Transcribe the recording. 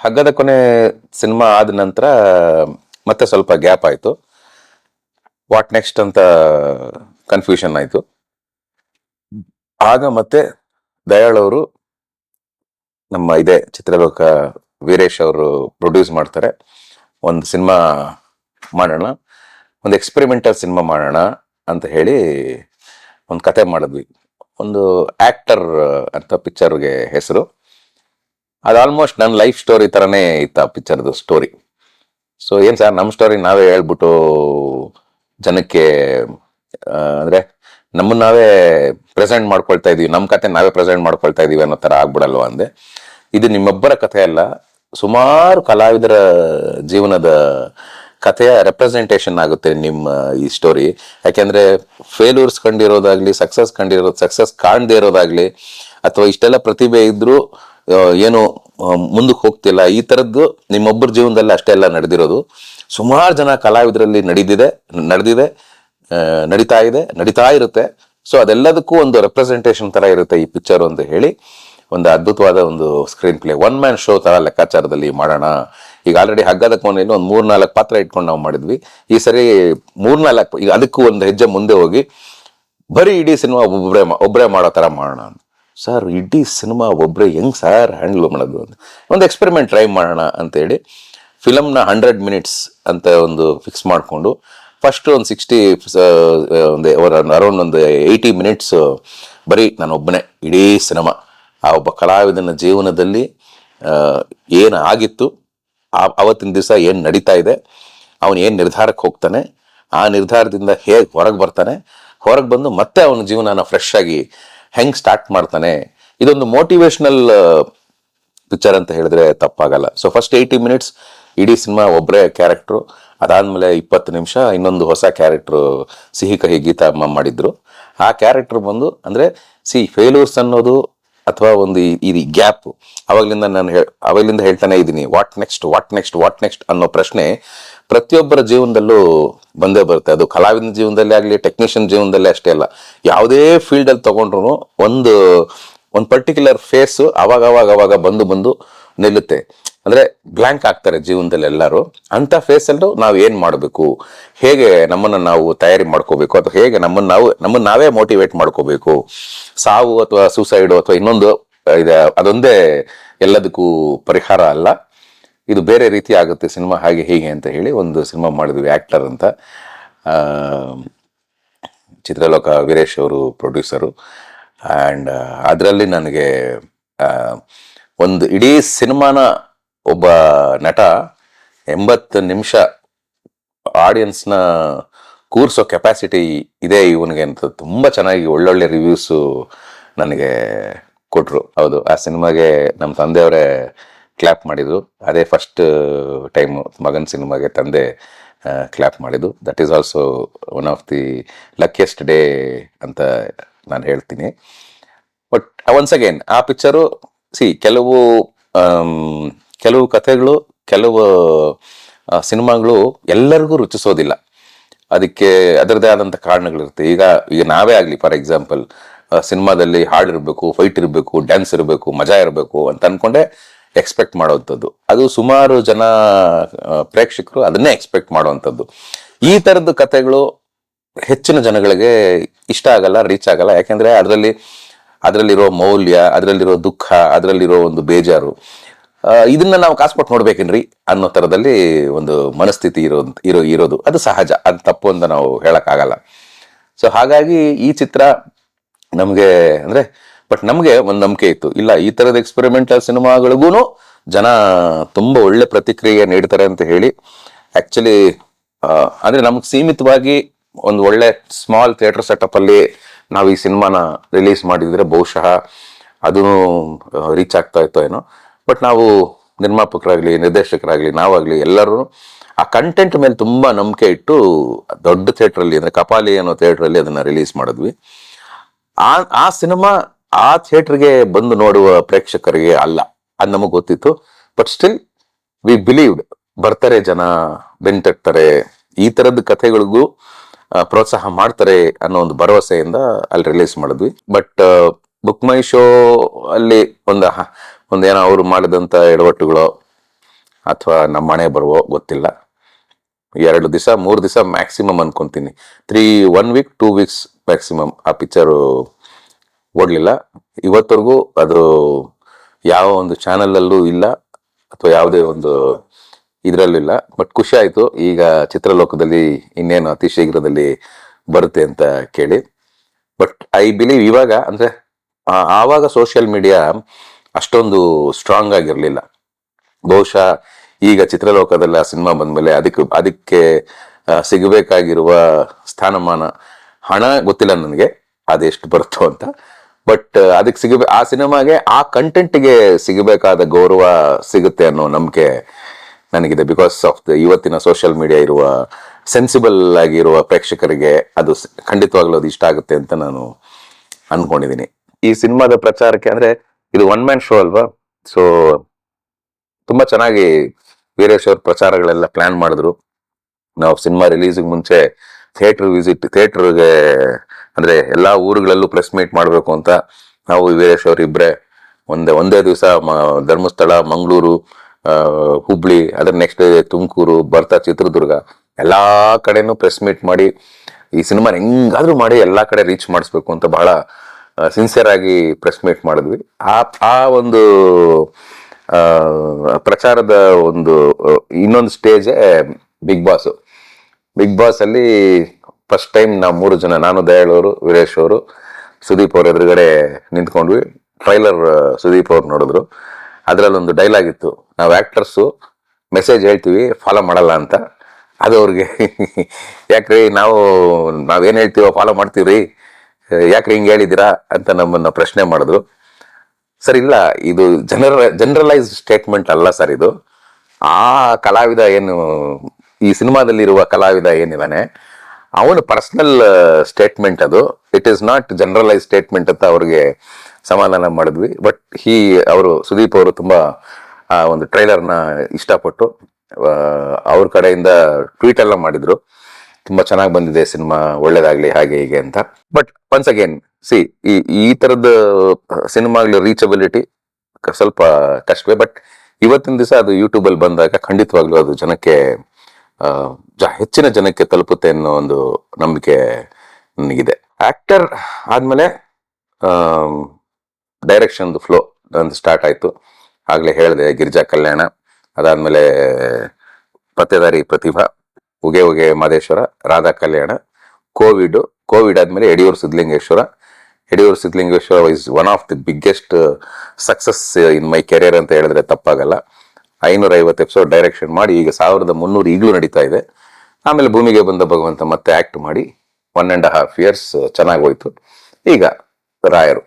ಹಗ್ಗದ ಕೊನೆ ಸಿನಿಮಾ ಆದ ನಂತರ ಮತ್ತೆ ಸ್ವಲ್ಪ ಗ್ಯಾಪ್ ಆಯಿತು. ವಾಟ್ ನೆಕ್ಸ್ಟ್ ಅಂತ ಕನ್ಫ್ಯೂಷನ್ ಆಯಿತು. ಆಗ ಮತ್ತೆ ದಯಾಳ್ ಅವರು ನಮ್ಮ ಇದೇ ಚಿತ್ರಲೋಕ ವೀರೇಶ್ ಅವರು ಪ್ರೊಡ್ಯೂಸ್ ಮಾಡ್ತಾರೆ. ಒಂದು ಸಿನಿಮಾ ಮಾಡೋಣ, ಒಂದು ಎಕ್ಸ್ಪೆರಿಮೆಂಟಲ್ ಸಿನಿಮಾ ಮಾಡೋಣ ಅಂತ ಹೇಳಿ ಒಂದು ಕತೆ ಮಾಡಿದ್ವಿ. ಒಂದು ಆ್ಯಕ್ಟರ್ ಅಂತ ಪಿಕ್ಚರ್ಗೆ ಹೆಸರು. ಅದು ಆಲ್ಮೋಸ್ಟ್ ನನ್ನ ಲೈಫ್ ಸ್ಟೋರಿ ಥರನೇ ಇತ್ತು ಆ ಪಿಕ್ಚರ್ದು ಸ್ಟೋರಿ ಸೊ ಏನು ಸರ್ ನಮ್ಮ ಸ್ಟೋರಿ ನಾವೇ ಹೇಳ್ಬಿಟ್ಟು ಜನಕ್ಕೆ ಅಂದರೆ ನಮ್ಮನ್ನ ನಾವೇ ಪ್ರೆಸೆಂಟ್ ಮಾಡ್ಕೊಳ್ತಾ ಇದೀವಿ ನಮ್ಮ ಕತೆ ನಾವೇ ಪ್ರೆಸೆಂಟ್ ಮಾಡ್ಕೊಳ್ತಾ ಇದೀವಿ ಅನ್ನೋ ಥರ ಆಗ್ಬಿಡಲ್ವ ಅಂದೆ. ಇದು ನಿಮ್ಮೊಬ್ಬರ ಕಥೆ ಅಲ್ಲ ಸುಮಾರು ಕಲಾವಿದರ ಜೀವನದ ಕಥೆಯ ರೆಪ್ರೆಸೆಂಟೇಷನ್ ಆಗುತ್ತೆ ನಿಮ್ಮ ಈ ಸ್ಟೋರಿ ಯಾಕೆಂದ್ರೆ ಫೇಲ್ಯೂರ್ಸ್ ಕಂಡಿರೋದಾಗ್ಲಿ ಸಕ್ಸಸ್ ಕಂಡಿರೋದು ಸಕ್ಸಸ್ ಕಾಣದೇ ಇರೋದಾಗ್ಲಿ ಅಥವಾ ಇಷ್ಟೆಲ್ಲ ಪ್ರತಿಭೆ ಇದ್ರೂ ಆ, ಏನು ಮುಂದಕ್ಕೆ ಹೋಗ್ತಿಲ್ಲ. ಈ ಥರದ್ದು ನಿಮ್ಮೊಬ್ಬರ ಜೀವನದಲ್ಲಿ ಅಷ್ಟೆಲ್ಲ ನಡೆದಿರೋದು. ಸುಮಾರು ಜನ ಕಲಾವಿದರಲ್ಲಿ ನಡೆದಿದೆ ನಡೆದಿದೆ ನಡೀತಾ ಇದೆ, ನಡೀತಾ ಇರುತ್ತೆ. ಸೊ ಅದೆಲ್ಲದಕ್ಕೂ ಒಂದು ರೆಪ್ರೆಸೆಂಟೇಷನ್ ಥರ ಇರುತ್ತೆ ಈ ಪಿಕ್ಚರ್ ಅಂತ ಹೇಳಿ ಒಂದು ಅದ್ಭುತವಾದ ಒಂದು screen play one man show ಥರ ಲೆಕ್ಕಾಚಾರದಲ್ಲಿ ಮಾಡೋಣ. ಈಗ ಆಲ್ರೆಡಿ ಹಗ್ಗದ ಕೋಣೆಯಲ್ಲಿ ಒಂದು ಮೂರ್ನಾಲ್ಕು ಪಾತ್ರ ಇಟ್ಕೊಂಡು ನಾವು ಮಾಡಿದ್ವಿ. ಈ ಸರಿ ಮೂರ್ನಾಲ್ಕು, ಈಗ ಅದಕ್ಕೂ ಒಂದು ಹೆಜ್ಜೆ ಮುಂದೆ ಹೋಗಿ ಬರೀ ಇಡೀ ಸಿನಿಮಾ ಒಬ್ಬರೇ ಒಬ್ಬರೇ ಮಾಡೋ ಥರ ಮಾಡೋಣ ಅಂತ. ಸರ್ ಇಡೀ ಸಿನಿಮಾ ಒಬ್ಬರೇ ಹೆಂಗೆ ಸರ್ ಹ್ಯಾಂಡಲ್ ಮಾಡೋದು ಅಂತ? ಒಂದು ಎಕ್ಸ್ಪೆರಿಮೆಂಟ್ ಟ್ರೈ ಮಾಡೋಣ ಅಂತೇಳಿ ಫಿಲಮ್ನ ಹಂಡ್ರೆಡ್ ಮಿನಿಟ್ಸ್ ಅಂತ ಒಂದು ಫಿಕ್ಸ್ ಮಾಡಿಕೊಂಡು ಫಸ್ಟ್ ಒಂದು ಸಿಕ್ಸ್ಟಿ ಒಂದು ಅರೌಂಡ್ ಒಂದು ಏಯ್ಟಿ ಮಿನಿಟ್ಸ್ ಬರೀ ನಾನು ಒಬ್ಬನೇ, ಇಡೀ ಸಿನಿಮಾ ಆ ಒಬ್ಬ ಕಲಾವಿದನ ಜೀವನದಲ್ಲಿ ಏನು ಆಗಿತ್ತು, ಆ, ಅವತ್ತಿನ ದಿವಸ ಏನು ನಡೀತಾ ಇದೆ, ಅವನು ಏನು ನಿರ್ಧಾರಕ್ಕೆ ಹೋಗ್ತಾನೆ, ಆ ನಿರ್ಧಾರದಿಂದ ಹೇಗೆ ಹೊರಗೆ ಬರ್ತಾನೆ, ಹೊರಗೆ ಬಂದು ಮತ್ತೆ ಅವನ ಜೀವನನ ಫ್ರೆಶ್ ಆಗಿ ಹೆಂಗ್ ಸ್ಟಾರ್ಟ್ ಮಾಡ್ತಾನೆ? ಇದೊಂದು ಮೋಟಿವೇಶನಲ್ ಪಿಕ್ಚರ್ ಅಂತ ಹೇಳಿದ್ರೆ ತಪ್ಪಾಗಲ್ಲ. ಸೊ ಫಸ್ಟ್ ಏಯ್ಟಿ ಮಿನಿಟ್ಸ್ ಇಡೀ ಸಿನಿಮಾ ಒಬ್ಬರೇ ಕ್ಯಾರೆಕ್ಟ್ರು ಅದಾದ್ಮೇಲೆ ಇಪ್ಪತ್ತು ನಿಮಿಷ ಇನ್ನೊಂದು ಹೊಸ ಕ್ಯಾರೆಕ್ಟ್ರು ಸಿಹಿ ಕಹಿ ಗೀತಾ ಅಮ್ಮ ಮಾಡಿದ್ರು. ಆ ಕ್ಯಾರೆಕ್ಟರ್ ಬಂದು ಅಂದ್ರೆ ಸಿ ಫೇಲ್ಯೂರ್ಸ್ ಅನ್ನೋದು ಅಥವಾ ಒಂದು ಈ ಗ್ಯಾಪ್ ಅವಾಗ್ಲಿಂದ ನಾನು ಅವಾಗ್ಲಿಂದ ಹೇಳ್ತಾನೆ ಇದ್ದೀನಿ what next what next what next ಅನ್ನೋ ಪ್ರಶ್ನೆ ಪ್ರತಿಯೊಬ್ಬರ ಜೀವನದಲ್ಲೂ ಬಂದೇ ಬರುತ್ತೆ. ಅದು ಕಲಾವಿದ ಜೀವನದಲ್ಲಿ ಆಗಲಿ ಟೆಕ್ನಿಷಿಯನ್ ಜೀವನದಲ್ಲೇ ಅಷ್ಟೇ ಅಲ್ಲ. ಯಾವುದೇ ಫೀಲ್ಡಲ್ಲಿ ತಗೊಂಡ್ರು ಒಂದು ಒಂದು ಪರ್ಟಿಕ್ಯುಲರ್ ಫೇಸು ಅವಾಗ ಅವಾಗ ಅವಾಗ ಬಂದು ಬಂದು ನಿಲ್ಲುತ್ತೆ. ಅಂದರೆ ಬ್ಲ್ಯಾಂಕ್ ಆಗ್ತಾರೆ ಜೀವನದಲ್ಲಿ ಎಲ್ಲರೂ. ಅಂಥ ಫೇಸಲ್ಲೂ ನಾವು ಏನು ಮಾಡಬೇಕು? ಹೇಗೆ ನಮ್ಮನ್ನು ನಾವು ತಯಾರಿ ಮಾಡ್ಕೋಬೇಕು? ಅಥವಾ ಹೇಗೆ ನಮ್ಮನ್ನು ನಾವು, ನಮ್ಮನ್ನು ನಾವೇ ಮೋಟಿವೇಟ್ ಮಾಡ್ಕೋಬೇಕು? ಸಾವು ಅಥವಾ ಸೂಸೈಡು ಅಥವಾ ಇನ್ನೊಂದು, ಇದೆ ಅದೊಂದೇ ಎಲ್ಲದಕ್ಕೂ ಪರಿಹಾರ ಅಲ್ಲ. ಇದು ಬೇರೆ ರೀತಿ ಆಗುತ್ತೆ ಸಿನಿಮಾ ಹಾಗೆ ಹೀಗೆ ಅಂತ ಹೇಳಿ ಒಂದು ಸಿನಿಮಾ ಮಾಡಿದ್ವಿ ಆ್ಯಕ್ಟರ್ ಅಂತ. ಚಿತ್ರಲೋಕ ವೀರೇಶ್ ಅವರು ಪ್ರೊಡ್ಯೂಸರು. ಆ್ಯಂಡ್ ಅದರಲ್ಲಿ ನನಗೆ ಒಂದು ಇಡೀ ಸಿನಿಮಾನ ಒಬ್ಬ ನಟ ಎಂಬತ್ತು ನಿಮಿಷ ಆಡಿಯನ್ಸ್ನ ಕೂರಿಸೋ ಕೆಪಾಸಿಟಿ ಇದೆ ಇವನಿಗೆ ಅಂತ ತುಂಬ ಚೆನ್ನಾಗಿ ಒಳ್ಳೊಳ್ಳೆ ರಿವ್ಯೂಸು ನನಗೆ ಕೊಟ್ಟರು ಹೌದು, ಆ ಸಿನಿಮಾಗೆ ನಮ್ಮ ತಂದೆಯವರೇ ಕ್ಲಾಪ್ ಮಾಡಿದ್ರು. ಅದೇ ಫಸ್ಟ್ ಟೈಮ್ ಮಗನ್ ಸಿನಿಮಾಗೆ ತಂದೆ ಕ್ಲಾಪ್ ಮಾಡಿದ್ದು. That is also one of the luckiest day ಅಂತ ನಾನು ಹೇಳ್ತೀನಿ. ಬಟ್ ಒನ್ಸ್ ಅಗೇನ್ ಆ ಪಿಕ್ಚರು ಸಿ ಕೆಲವು ಕೆಲವು ಕಥೆಗಳು, ಕೆಲವು ಸಿನಿಮಾಗಳು ಎಲ್ಲರಿಗೂ ರುಚಿಸೋದಿಲ್ಲ. ಅದಕ್ಕೆ ಅದರದೇ ಆದಂಥ ಕಾರಣಗಳಿರುತ್ತೆ. ಈಗ ಈಗ ನಾವೇ ಆಗಲಿ ಫಾರ್ ಎಕ್ಸಾಂಪಲ್ ಸಿನಿಮಾದಲ್ಲಿ ಹಾಡಿರಬೇಕು ಫೈಟ್ ಇರಬೇಕು ಡ್ಯಾನ್ಸ್ ಇರಬೇಕು, ಮಜಾ ಇರಬೇಕು ಅಂತ ಅನ್ಕೊಂಡೆ ಎಕ್ಸ್ಪೆಕ್ಟ್ ಮಾಡುವಂಥದ್ದು. ಅದು ಸುಮಾರು ಜನ ಪ್ರೇಕ್ಷಕರು ಅದನ್ನೇ ಎಕ್ಸ್ಪೆಕ್ಟ್ ಮಾಡುವಂಥದ್ದು. ಈ ಥರದ್ದು ಕಥೆಗಳು ಹೆಚ್ಚಿನ ಜನಗಳಿಗೆ ಇಷ್ಟ ಆಗಲ್ಲ ರೀಚ್ ಆಗಲ್ಲ. ಯಾಕೆಂದ್ರೆ ಅದರಲ್ಲಿ, ಅದರಲ್ಲಿರೋ ಮೌಲ್ಯ, ಅದರಲ್ಲಿರೋ ದುಃಖ, ಅದರಲ್ಲಿರೋ ಒಂದು ಬೇಜಾರು ಇದನ್ನ ನಾವು ಕಾಸು ಕೊಟ್ಟು ನೋಡ್ಬೇಕೇನ್ರಿ ಅನ್ನೋ ಥರದಲ್ಲಿ ಒಂದು ಮನಸ್ಥಿತಿ ಇರೋ ಇರೋ, ಇರೋದು. ಅದು ಸಹಜ. ಅದು ತಪ್ಪು ಅಂತ ನಾವು ಹೇಳಕ್ಕಾಗಲ್ಲ. ಸೊ ಹಾಗಾಗಿ ಈ ಚಿತ್ರ ನಮಗೆ, ಅಂದ್ರೆ ಬಟ್ ನಮಗೆ ಒಂದು ನಂಬಿಕೆ ಇತ್ತು. ಇಲ್ಲ, ಈ ತರದ ಎಕ್ಸ್ಪೆರಿಮೆಂಟಲ್ ಸಿನಿಮಾಗಳಿಗೂ ಜನ ತುಂಬಾ ಒಳ್ಳೆ ಪ್ರತಿಕ್ರಿಯೆ ನೀಡ್ತಾರೆ ಅಂತ ಹೇಳಿ. ಆಕ್ಚುಲಿ ಅಂದ್ರೆ ನಮ್ಗೆ ಸೀಮಿತವಾಗಿ ಒಂದು ಒಳ್ಳೆ ಸ್ಮಾಲ್ ಥಿಯೇಟರ್ ಸೆಟಪ್ ಅಲ್ಲಿ ನಾವು ಈ ಸಿನಿಮಾನ ರಿಲೀಸ್ ಮಾಡಿದ್ರೆ ಬಹುಶಃ ಅದು ರೀಚ್ ಆಗ್ತಾ ಇತ್ತೋ ಏನೋ. ಬಟ್ ನಾವು ನಿರ್ಮಾಪಕರಾಗಲಿ, ನಿರ್ದೇಶಕರಾಗಲಿ, ನಾವಾಗಲಿ ಎಲ್ಲರೂ ಆ ಕಂಟೆಂಟ್ ಮೇಲೆ ತುಂಬಾ ನಂಬಿಕೆ ಇಟ್ಟು ದೊಡ್ಡ ಥಿಯೇಟರ್ ಅಲ್ಲಿ, ಅಂದ್ರೆ ಕಪಾಲಿ ಅನ್ನೋ ಥಿಯೇಟರ್ ಅಲ್ಲಿ ಅದನ್ನ ರಿಲೀಸ್ ಮಾಡಿದ್ವಿ. ಆ ಆ ಸಿನಿಮಾ ಆ ಥಿಯೇಟರ್ಗೆ ಬಂದು ನೋಡುವ ಪ್ರೇಕ್ಷಕರಿಗೆ ಅಲ್ಲ, ಅದು ನಮಗೆ ಗೊತ್ತಿತ್ತು. ಬಟ್ ಸ್ಟಿಲ್ ವಿ ಬಿಲೀವ್ಡ್ ಬರ್ತಾರೆ ಜನ ಬೆಂತಟ್ತಾರೆ ಈ ತರದ ಕಥೆಗಳಿಗೂ ಪ್ರೋತ್ಸಾಹ ಮಾಡ್ತಾರೆ ಅನ್ನೋ ಒಂದು ಭರವಸೆಯಿಂದ ಅಲ್ಲಿ ರಿಲೀಸ್ ಮಾಡಿದ್ವಿ. ಬಟ್ ಬುಕ್ ಮೈ ಶೋ ಅಲ್ಲಿ ಒಂದು ಒಂದು ಏನೋ ಅವರು ಮಾಡಿದಂತ ಎಡವಟ್ಟುಗಳೋ ಅಥವಾ ನಮ್ಮ ಮನೆ ಬರುವೋ ಗೊತ್ತಿಲ್ಲ. ಎರಡು ದಿವಸ, ಮೂರು ದಿವಸ ಮ್ಯಾಕ್ಸಿಮಮ್ ಅನ್ಕೊಂತೀನಿ. Three one week two weeks maximum ಆ ಪಿಕ್ಚರು ಓಡಲಿಲ್ಲ. ಇವತ್ತರೆಗೂ ಅದು ಯಾವ ಒಂದು ಚಾನಲಲ್ಲೂ ಇಲ್ಲ ಅಥವಾ ಯಾವುದೇ ಒಂದು ಇದರಲ್ಲೂ ಇಲ್ಲ ಬಟ್ ಖುಷಿ ಆಯಿತು. ಈಗ ಚಿತ್ರಲೋಕದಲ್ಲಿ ಇನ್ನೇನು ಅತಿ ಶೀಘ್ರದಲ್ಲಿ ಬರುತ್ತೆ ಅಂತ ಕೇಳಿ. ಬಟ್ ಐ ಬಿಲೀವ್ ಇವಾಗ ಅಂದರೆ ಆವಾಗ ಸೋಷಿಯಲ್ ಮೀಡಿಯಾ ಅಷ್ಟೊಂದು ಸ್ಟ್ರಾಂಗ್ ಆಗಿರಲಿಲ್ಲ. ಬಹುಶಃ ಈಗ ಚಿತ್ರಲೋಕದಲ್ಲಿ ಆ ಸಿನಿಮಾ ಬಂದಮೇಲೆ ಅದಕ್ಕೆ ಅದಕ್ಕೆ ಸಿಗಬೇಕಾಗಿರುವ ಸ್ಥಾನಮಾನ ಹಣ ಗೊತ್ತಿಲ್ಲ ನನಗೆ. ಅದೆಷ್ಟು ಬರುತ್ತೋ ಅಂತ. ಬಟ್ ಅದಕ್ಕೆ ಸಿಗಬೇ ಆ ಸಿನಿಮಾಗೆ ಆ ಕಂಟೆಂಟ್ಗೆ ಸಿಗಬೇಕಾದ ಗೌರವ ಸಿಗುತ್ತೆ ಅನ್ನೋ ನಂಬಿಕೆ ನನಗಿದೆ. ಬಿಕಾಸ್ ಆಫ್ ದ ಇವತ್ತಿನ ಸೋಷಿಯಲ್ ಮೀಡಿಯಾ ಇರುವ ಸೆನ್ಸಿಬಲ್ ಆಗಿರುವ ಪ್ರೇಕ್ಷಕರಿಗೆ ಅದು ಖಂಡಿತವಾಗ್ಲೂ ಅದು ಇಷ್ಟ ಆಗುತ್ತೆ ಅಂತ ನಾನು ಅನ್ಕೊಂಡಿದ್ದೀನಿ ಈ ಸಿನಿಮಾದ ಪ್ರಚಾರಕ್ಕೆ ಅಂದ್ರೆ ಇದು ಒನ್ ಮ್ಯಾನ್ ಶೋ ಅಲ್ವಾ? ಸೊ ತುಂಬಾ ಚೆನ್ನಾಗಿ ವೀರೇಶ್ ಅವ್ರ ಪ್ರಚಾರಗಳೆಲ್ಲ ಪ್ಲಾನ್ ಮಾಡಿದ್ರು. ನಾವು ಸಿನಿಮಾ ರಿಲೀಸಿಗೆ ಮುಂಚೆ ಥಿಯೇಟರ್ ವಿಸಿಟ್, ಥಿಯೇಟರ್ಗೆ ಅಂದರೆ ಎಲ್ಲ ಊರುಗಳಲ್ಲೂ ಪ್ರೆಸ್ ಮೀಟ್ ಮಾಡಬೇಕು ಅಂತ ನಾವು ವೀರೇಶ್ ಅವರಿಬ್ಬರೇ ಒಂದೇ ಒಂದೇ ದಿವಸ ಧರ್ಮಸ್ಥಳ, ಮಂಗಳೂರು ಹುಬ್ಳಿ, ಅದ್ರ ನೆಕ್ಸ್ಟ್ ತುಮಕೂರು, ಬರ್ತಾ ಚಿತ್ರದುರ್ಗ ಎಲ್ಲ ಕಡೆನೂ ಪ್ರೆಸ್ ಮೀಟ್ ಮಾಡಿ ಈ ಸಿನಿಮಾ ಹೆಂಗಾದ್ರೂ ಮಾಡಿ ಎಲ್ಲ ಕಡೆ ರೀಚ್ ಮಾಡಿಸ್ಬೇಕು ಅಂತ ಬಹಳ ಸಿನ್ಸಿಯರ್ ಆಗಿ ಪ್ರೆಸ್ ಮೀಟ್ ಮಾಡಿದ್ವಿ. ಆ ಆ ಒಂದು ಪ್ರಚಾರದ ಒಂದು ಇನ್ನೊಂದು ಸ್ಟೇಜೇ ಬಿಗ್ ಬಾಸ್ ಬಿಗ್ ಬಾಸ್ ಅಲ್ಲಿ ಫಸ್ಟ್ ಟೈಮ್ ನಾವು ಮೂರು ಜನ, ನಾನು, ದಯಾಳ್ ಅವರು, ವೀರೇಶ್ ಅವರು, ಸುದೀಪ್ ಅವ್ರ ಎದುರುಗಡೆ ನಿಂತ್ಕೊಂಡ್ವಿ. ಟ್ರೈಲರ್ ಸುದೀಪ್ ಅವ್ರು ನೋಡಿದ್ರು. ಅದ್ರಲ್ಲಿ ಒಂದು ಡೈಲಾಗ್ ಇತ್ತು. ನಾವು ಆ್ಯಕ್ಟರ್ಸು ಮೆಸೇಜ್ ಹೇಳ್ತೀವಿ ಫಾಲೋ ಮಾಡಲ್ಲ ಅಂತ. ಅದು ಅವ್ರಿಗೆ ಯಾಕ್ರಿ ನಾವು ನಾವೇನು ಹೇಳ್ತೀವೋ ಫಾಲೋ ಮಾಡ್ತೀವ್ರಿ? ಯಾಕ್ರಿ ಹಿಂಗೆ ಹೇಳಿದ್ದೀರಾ ಅಂತ ನಮ್ಮನ್ನ ಪ್ರಶ್ನೆ ಮಾಡಿದ್ರು. ಸರ್, ಇಲ್ಲ, ಇದು ಜನರ ಜನರಲೈಸ್ ಸ್ಟೇಟ್ಮೆಂಟ್ ಅಲ್ಲ ಸರ್ ಇದು. ಆ ಕಲಾವಿದ ಏನು ಈ ಸಿನಿಮಾದಲ್ಲಿರುವ ಕಲಾವಿದ ಏನಿದ್ದಾನೆ, ಅವನ ಪರ್ಸನಲ್ ಸ್ಟೇಟ್ಮೆಂಟ್ ಅದು. It is not generalise statement ಅಂತ ಅವ್ರಿಗೆ ಸಮಾಧಾನ ಮಾಡಿದ್ವಿ. ಬಟ್ ಹೀ ಅವರು, ಸುದೀಪ್ ಅವರು ತುಂಬಾ, ಆ, ಒಂದು ಟ್ರೈಲರ್ನ ಇಷ್ಟಪಟ್ಟು ಅವ್ರ ಕಡೆಯಿಂದ ಟ್ವೀಟ್ ಎಲ್ಲ ಮಾಡಿದ್ರು. ತುಂಬಾ ಚೆನ್ನಾಗಿ ಬಂದಿದೆ ಸಿನಿಮಾ, ಒಳ್ಳೇದಾಗ್ಲಿ, ಹಾಗೆ, ಹೀಗೆ ಅಂತ. ಬಟ್ ಒನ್ಸ್ ಅಗೇನ್ ಸಿ ಈ ಈ ತರದ ಸಿನಿಮಾಗಳ ರೀಚಬಿಲಿಟಿ ಸ್ವಲ್ಪ ಕಷ್ಟವೇ. ಬಟ್ ಇವತ್ತಿನ ದಿವಸ ಅದು ಯೂಟ್ಯೂಬಲ್ಲಿ ಬಂದಾಗ ಖಂಡಿತವಾಗ್ಲೂ ಅದು ಜನಕ್ಕೆ ಹೆಚ್ಚಿನ ಜನಕ್ಕೆ ತಲುಪುತ್ತೆ ಅನ್ನೋ ಒಂದು ನಂಬಿಕೆ ನನಗಿದೆ. ಆಕ್ಟರ್ ಆದ್ಮೇಲೆ ಡೈರೆಕ್ಷನ್ ಫ್ಲೋ ಒಂದು ಸ್ಟಾರ್ಟ್ ಆಯ್ತು. ಆಗ್ಲೇ ಹೇಳಿದೆ, ಗಿರಿಜಾ ಕಲ್ಯಾಣ, ಅದಾದ್ಮೇಲೆ ಪತ್ತೇದಾರಿ ಪ್ರತಿಭಾ, ಉಗೆ ಉಗೆ ಮಾದೇಶ್ವರ, ರಾಧಾ ಕಲ್ಯಾಣ, ಕೋವಿಡ್ ಕೋವಿಡ್ ಆದ್ಮೇಲೆ Yediyur Siddhalingeshwara. Yediyur Siddhalingeshwara is one of the biggest success in my career ಅಂತ ಹೇಳಿದ್ರೆ ತಪ್ಪಾಗಲ್ಲ. ಐನೂರ ಐವತ್ತು ಎಪಿಸೋಡ್ ಡೈರೆಕ್ಷನ್ ಮಾಡಿ ಈಗ ಸಾವಿರದ ಮುನ್ನೂರು ಈಗಲೂ ನಡೀತಾ ಇದೆ. ಆಮೇಲೆ ಭೂಮಿಗೆ ಬಂದ ಭಗವಂತ ಮತ್ತೆ ಆಕ್ಟ್ ಮಾಡಿ ಒನ್ ಅಂಡ್ ಹಾಫ್ ಇಯರ್ಸ್ ಚೆನ್ನಾಗಿ ಹೋಯ್ತು. ಈಗ ರಾಯರು.